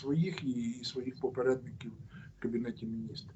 своїх і, своїх попередників в кабінеті міністрів.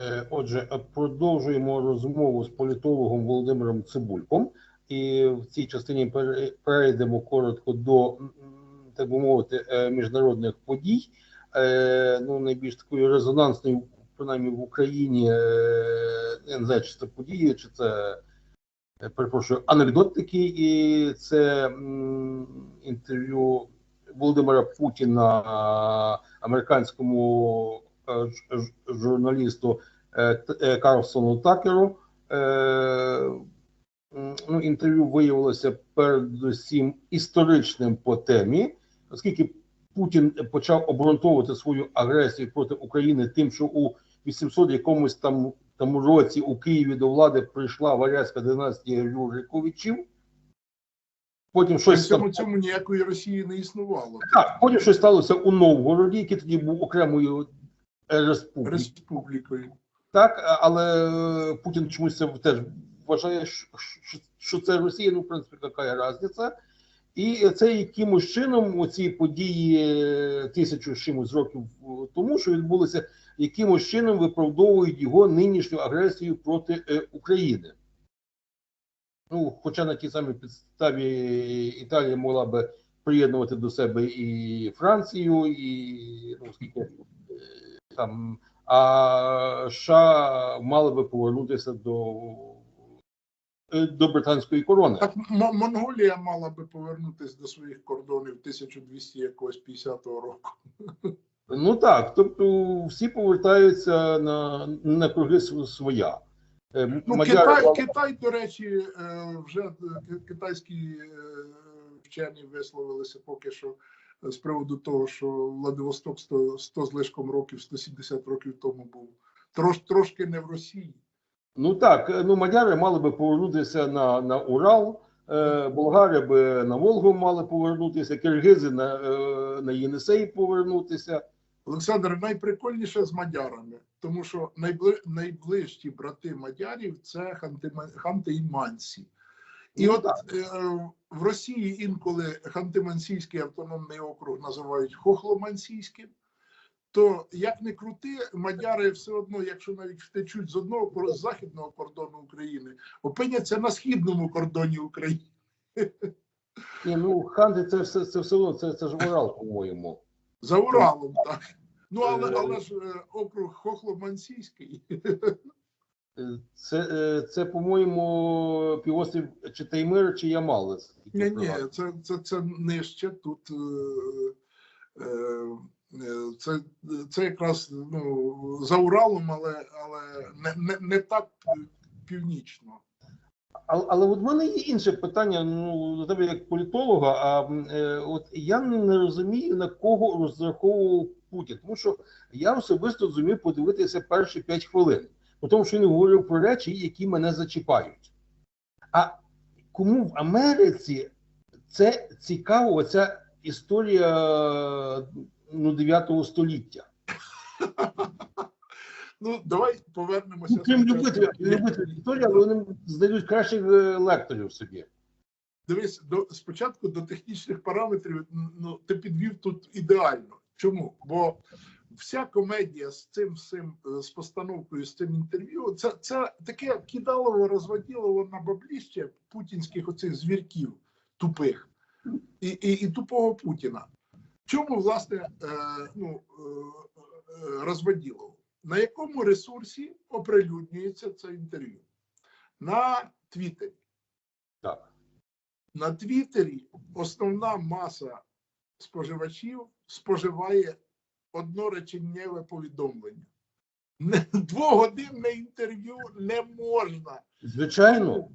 Е, Отже, продовжуємо розмову з політологом Володимиром Цибульком, і в цій частині пере- перейдемо коротко до так би мовити е, міжнародних подій. Е, Ну, найбільш такою резонансною, принаймні в Україні, не знаю, чи це події, чи це перепрошую, анекдот такий, і це інтерв'ю Володимира Путіна е, американському е, журналісту е, Карлсону Такеру. Ну, інтерв'ю виявилося передусім історичним по темі, оскільки Путін почав обґрунтовувати свою агресію проти України тим, що у 800 якомусь там тому році у Києві до влади прийшла варязька династія Рюриковичів. Потім щось там цьому цьому ніякої Росії не існувало. так, потім щось сталося у Новгороді, який тоді був окремою республікою. Республікою. Так, але е, Путін чомусь це теж вважає, що, що, це Росія, ну, в принципі, яка різниця. І це якимось чином оці події е, тисячу чимось років е, тому, що відбулися, якимось чином виправдовують його нинішню агресію проти України. Ну, хоча на тій самій підставі Італія могла би приєднувати до себе і Францію, і ну, скільки е, там, а США мали би повернутися до, е, до британської корони. Так Монголія мала би повернутися до своїх кордонів 1200 якогось 50-го року. Ну так, тобто всі повертаються на, на круги своя. Е, Ну, Мадяри- Китай, Китай, до речі, е, вже е, китайські вчені висловилися поки що з приводу того, що Владивосток 100, 100 з лишком років, 170 років тому був трош, трошки не в Росії. Ну так, ну мадяри мали би повернутися на, на Урал, е, болгари би на Волгу мали повернутися, киргизи на, е, на Єнисей повернутися. Олександр, найприкольніше з мадярами, тому що найбли, найближчі брати мадярів це ханти- ханти-іманці. І Ну, от е, в Росії інколи Ханти-Мансійський автономний округ називають Хохломансійським. То як не крути, мадяри все одно, якщо навіть втечуть з одного з західного кордону України, опиняться на східному кордоні України. Ні, ну ханти це все це все одно, це, це ж Урал, по-моєму. За Уралом, так. Ну, але, Е. але ж е, округ Хохломансійський. Це, е, це по-моєму, півострів чи Таймир, чи Ямал. Ні, ні, це, це, це нижче. Тут це, це якраз ну, за Уралом, але, але не, не, не так північно. Але, але от в мене є інше питання. Ну до тебе як політолога. А е, от я не, розумію на кого розраховував Путін, тому що я особисто зумів подивитися перші 5 хвилин, по тому що він говорив про речі, які мене зачіпають. А кому в Америці це цікаво, оця історія ну, 9 століття? Ну, давай повернемося. Крім любителів любителів історії, але вони знайдуть кращих е, лекторів собі. Дивись, до, спочатку до технічних параметрів ну, ти підвів тут ідеально. Чому? Бо вся комедія з цим всім, е, з постановкою, з цим інтерв'ю, це, це таке кидалово, розводілово на бабліще путінських оцих звірків тупих і, і, і тупого Путіна. Чому, власне, е, ну, е, е, розводілово? На якому ресурсі оприлюднюється це інтерв'ю? На Твіттері. Так. На Твіттері основна маса споживачів споживає однореченнєве повідомлення. Не- Двогодинне інтерв'ю не можна. Звичайно.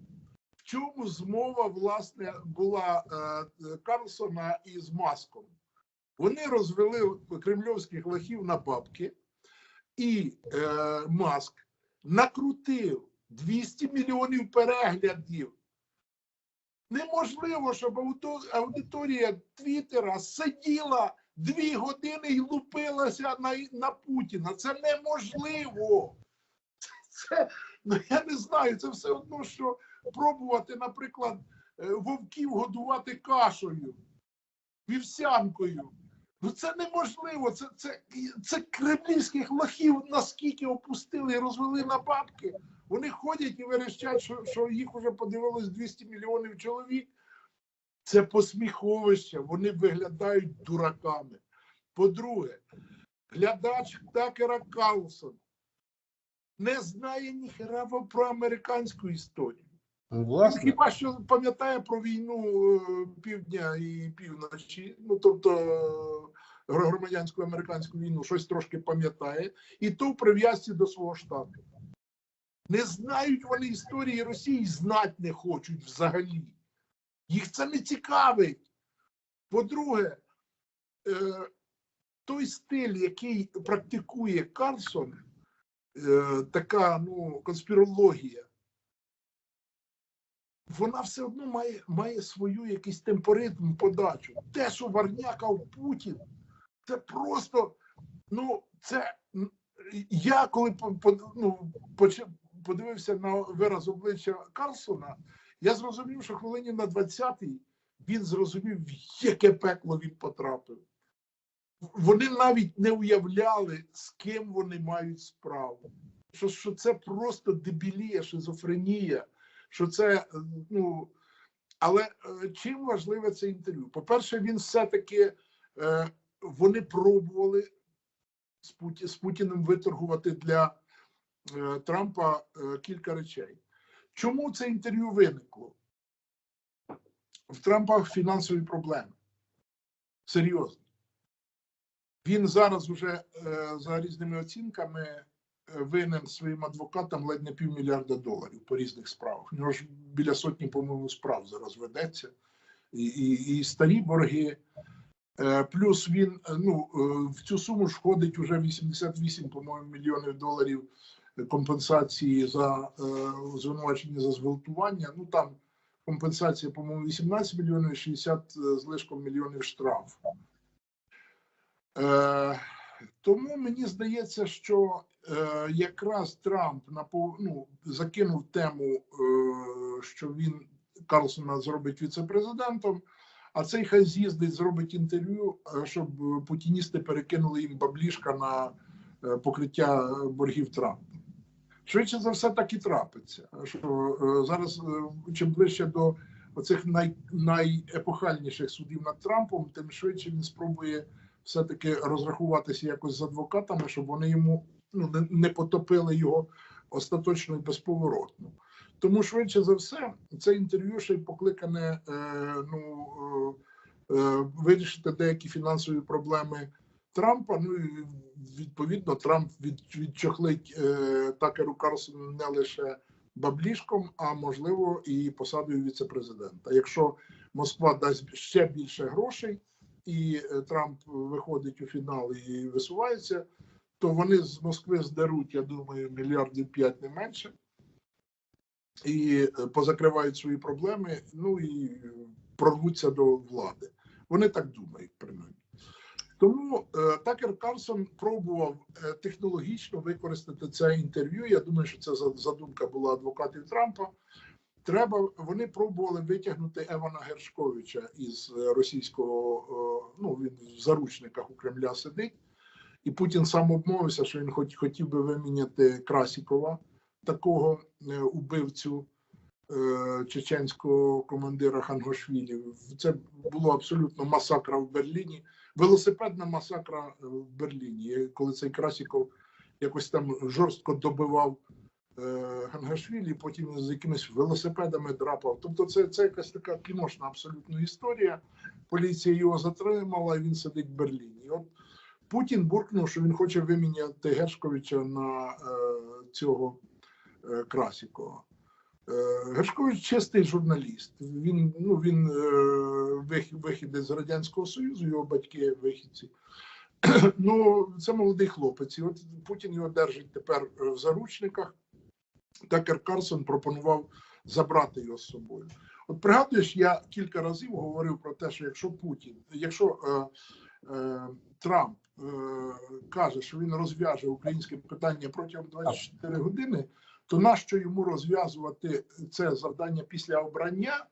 В чому змова власне була е, Карлсона із Маском? Вони розвели кремльовських лохів на бабки, і е, Маск накрутив 200 мільйонів переглядів. Неможливо, щоб аудиторія Твіттера сиділа дві години і лупилася на, на Путіна. Це неможливо. Це, ну я не знаю, це все одно, що пробувати, наприклад, е, вовків годувати кашею, вівсянкою. Ну це неможливо. Це, це, це кремлівських лохів наскільки опустили і розвели на бабки. Вони ходять і верещать, що, що їх вже подивилось 200 мільйонів чоловік. Це посміховище, вони виглядають дураками. По-друге, глядач Такера Карлсона не знає ніхера про американську історію. Ну, Власне, Хіба що пам'ятає про війну е, півдня і півночі, ну тобто е, громадянську американську війну, щось трошки пам'ятає, і то в прив'язці до свого штату. Не знають вони історії Росії, знать не хочуть взагалі. Їх це не цікавить. По-друге, е, той стиль, який практикує Карлсон, така ну, конспірологія, вона все одно має, має свою якийсь темпоритм подачу. Те, що варнякав Путін, це просто, ну, це я коли ну, подивився на вираз обличчя Карлсона, я зрозумів, що хвилині на 20-й він зрозумів, в яке пекло він потрапив. Вони навіть не уявляли, з ким вони мають справу. Що, що це просто дебілія, шизофренія що це е, ну. Але е, чим важливе це інтерв'ю? По-перше, він все-таки е, вони пробували з, Путі, з Путіним виторгувати для Трампа кілька речей. Чому це інтерв'ю виникло? В Трампа фінансові проблеми. Серйозно. Він зараз уже за різними оцінками винен своїм адвокатам ледь не півмільярда доларів по різних справах. У нього ж біля сотні, по-моєму, справ зараз ведеться. І, і, і старі борги. Е, Плюс він е, ну, е, в цю суму ж входить уже 88, по-моєму, мільйонів доларів компенсації за е, звинувачення за зґвалтування. Ну там компенсація, по-моєму, 18 мільйонів, 60 з лишком мільйонів штраф. Е, тому мені здається, що е, якраз Трамп ну, закинув тему, е, що він Карлсона зробить віце-президентом, а цей хай з'їздить, зробить інтерв'ю, е, щоб путіністи перекинули їм баблішка на е, покриття боргів Трампа. Швидше за все, так і трапиться. Що е, зараз, е, чим ближче до оцих най... найепохальніших судів над Трампом, тим швидше він спробує все-таки розрахуватися якось з адвокатами, щоб вони йому ну, не, потопили його остаточно і безповоротно. Тому швидше за все, це інтерв'ю ще й покликане е, ну, е, е, вирішити деякі фінансові проблеми Трампа. Ну і відповідно Трамп від, відчохлить е, Такеру Карлсону не лише баблішком, а можливо і посадою віце-президента. Якщо Москва дасть ще більше грошей і е, Трамп виходить у фінал і висувається, то вони з Москви здеруть, я думаю, мільярдів п'ять не менше. І е, позакривають свої проблеми, ну і прорвуться до влади. Вони так думають, принаймні. Тому е, Такер Карлсон пробував е, технологічно використати це інтерв'ю. Я думаю, що це задумка була адвокатів Трампа. Треба, вони пробували витягнути Евана Гершковича із е, російського, е, ну він в заручниках у Кремля сидить, і Путін сам обмовився, що він хоч хотів би виміняти Красікова, такого е, убивцю чеченського командира Хангошвілі. Це було абсолютно масакра в Берліні, велосипедна масакра в Берліні, коли цей Красіков якось там жорстко добивав Гангашвілі, потім з якимись велосипедами драпав. Тобто, це, це якась така кіношна абсолютно історія. Поліція його затримала, і він сидить в Берліні. От Путін буркнув, що він хоче виміняти Гершковича на е, цього е, Красікова. Е, Гершкович чистий журналіст. Він ну він е, вих- вихідець з радянського союзу, його батьки вихідці. Ну це молодий хлопець. І от Путін його держить тепер е, в заручниках. Такер Карсон пропонував забрати його з собою. От пригадуєш, я кілька разів говорив про те, що якщо Путін, якщо е, е, Трамп е, каже, що він розв'яже українське питання протягом 24 години, то нащо йому розв'язувати це завдання після обрання,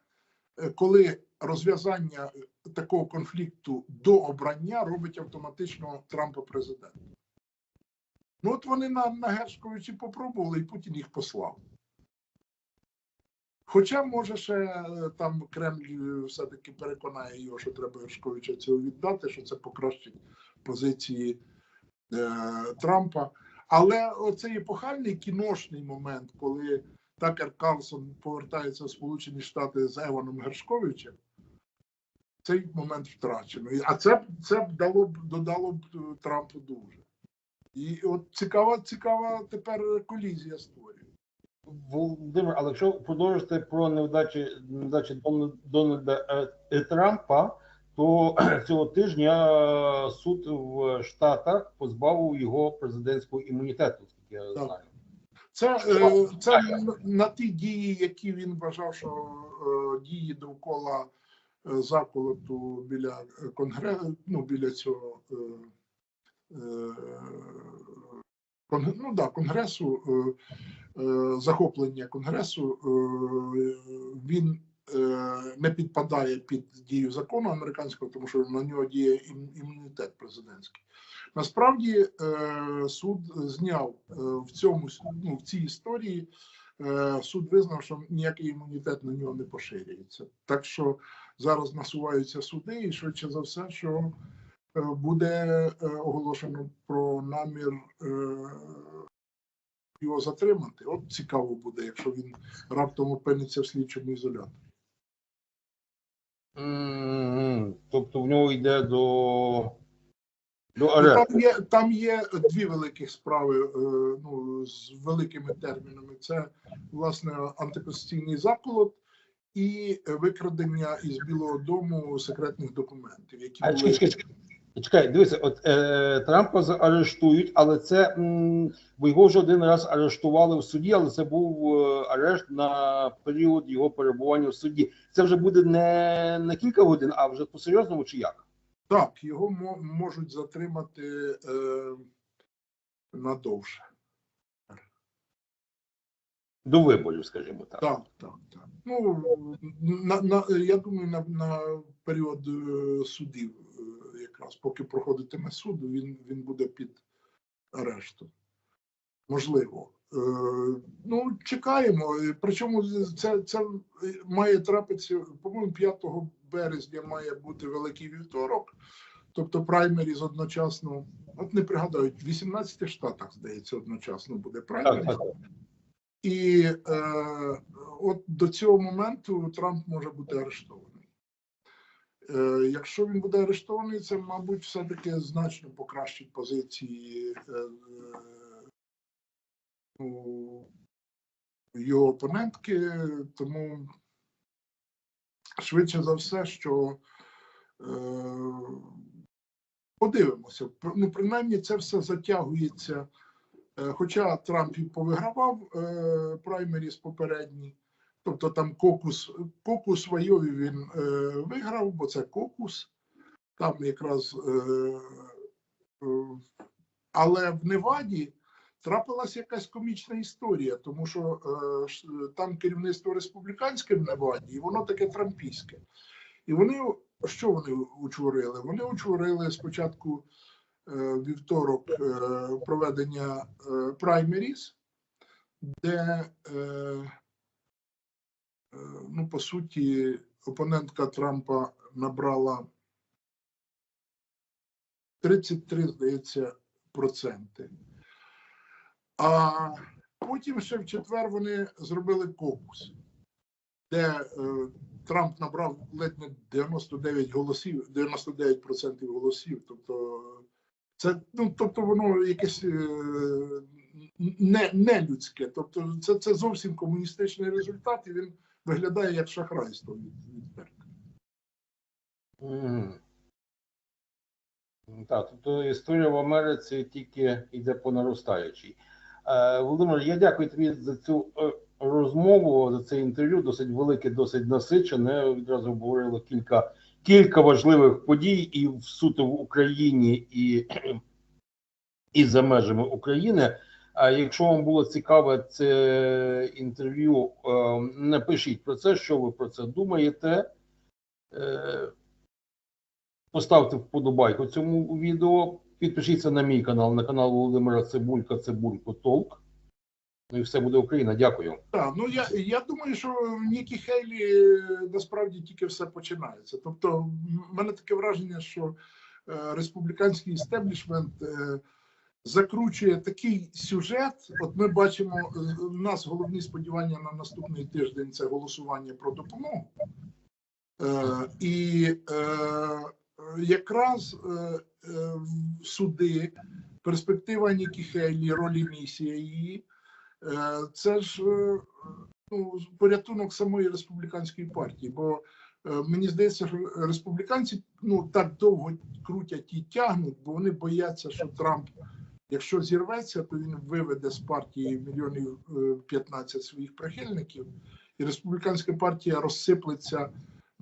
е, коли розв'язання такого конфлікту до обрання робить автоматично Трампа президентом. Ну, от вони на, на Гершковичі попробували, і Путін їх послав. Хоча, може, ще е, там Кремль е, все-таки переконає його, що треба Гершковича цього віддати, що це покращить позиції е, Трампа. Але оцей епохальний кіношний момент, коли Такер Карлсон повертається в Сполучені Штати з Еваном Гершковичем, цей момент втрачено. А це, це б дало б додало б е, Трампу дуже. І от цікава, цікава тепер колізія створює. Володимир, але якщо продовжити про невдачі невдачі Дональда е, е, Трампа, то цього тижня суд в Штатах позбавив його президентського імунітету, скільки я Так. знаю. Це, е, це на- ті дії, які він вважав, що дії довкола заколоту біля конгресу, ну, біля цього ну, да, конгресу, е, е, захоплення конгресу, е, він е, не підпадає під дію закону американського, тому що на нього діє імунітет президентський. Насправді е, суд зняв е, в цьому ну, в цій історії. е, Суд визнав, що ніякий імунітет на нього не поширюється. Так що зараз насуваються суди, і швидше за все, що е, буде е, оголошено про намір е, його затримати. От цікаво буде, якщо він раптом опиниться в слідчому ізоляторі. Тобто в нього йде до, Ну. Там є, там є дві великих справи е, ну, з великими термінами. Це власне антиконституційний заколот і викрадення із Білого Дому секретних документів, які А були чекай, дивися, от е, Трампа заарештують, але це м, бо його вже один раз арештували в суді, але це був е, арешт на період його перебування в суді. Це вже буде не на кілька годин, а вже по серйозному чи як? так, його мо- можуть затримати е, надовше. До виборів, скажімо так. Так, так, так. Ну на, на я думаю, на, на період е, судів, якраз поки проходитиме суд, він, він буде під арештом. Можливо. Е, ну, чекаємо. Е, Причому це, це має трапитися, по-моєму, 5 березня має бути великий вівторок, тобто праймеріз одночасно. От не пригадаю, в 18 штатах, здається, одночасно буде праймеріз. І е, от до цього моменту Трамп може бути арештований. Е, якщо він буде арештований, це, мабуть, все-таки значно покращить позиції е, е, його опонентки, тому швидше за все, що подивимося. Ну, принаймні, це все затягується. Хоча Трамп і повигравав праймеріс попередні, тобто там кокус, кокус в Айові він е, виграв, бо це кокус. Там якраз, е, е, але в Неваді трапилася якась комічна історія, тому що е, там керівництво республіканське в Неваді, і воно таке трампійське. І вони що вони учворили? Вони учворили спочатку е, вівторок е, проведення е, праймеріз, де, е, ну, по суті, опонентка Трампа набрала 33, здається, проценти. А потім ще в четвер вони зробили кокус, де е, Трамп набрав ледь не 99 голосів, 99% голосів. Тобто, це ну, тобто воно якесь е, не, не людське. Тобто, це, це зовсім комуністичний результат, і він виглядає як шахрайство від, відверто. Так, тобто історія в Америці тільки йде по наростаючій. Е, Володимир, я дякую тобі за цю е, розмову, за це інтерв'ю. Досить велике, досить насичене. Відразу обговорили кілька, кілька важливих подій і в суто в Україні, і, і за межами України. А якщо вам було цікаве це інтерв'ю, е, напишіть про це, що ви про це думаєте. Е, Поставте вподобайку цьому відео. Підпишіться на мій канал, на канал Володимира Цибулька, Цибулько Толк. Ну і все буде Україна. Дякую. Так, ну я, я думаю, що в Нікі Хейлі е, насправді тільки все починається. Тобто, в мене таке враження, що е, республіканський істеблішмент е, закручує такий сюжет. От ми бачимо, у нас головні сподівання на наступний тиждень це голосування про допомогу. Е, і е, якраз е, е, суди, перспектива Нікі Хейлі, ролі місія її. Е, Це ж е, ну, порятунок самої республіканської партії. Бо е, мені здається, що республіканці ну так довго крутять і тягнуть, бо вони бояться, що Трамп, якщо зірветься, то він виведе з партії мільйонів е, 15 своїх прихильників, і республіканська партія розсиплеться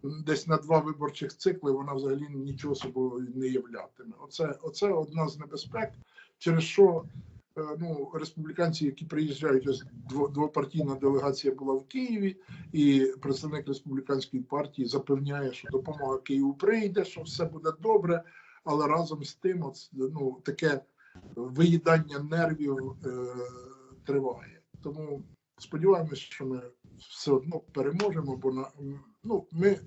десь на два виборчих цикли. Вона взагалі нічого собою не являтиме. Оце, оце одна з небезпек, через що е, ну, республіканці, які приїжджають, ось дво- двопартійна делегація була в Києві, і представник республіканської партії запевняє, що допомога Києву прийде, що все буде добре, але разом з тим, от, ну, таке виїдання нервів е, триває. Тому сподіваємось, що ми все одно переможемо, бо на, ну, ми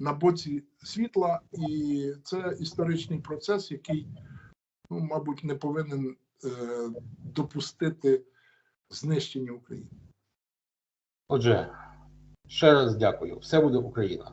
на боці світла, і це історичний процес, який, ну, мабуть, не повинен е, допустити знищення України. Отже, ще раз дякую. Все буде Україна.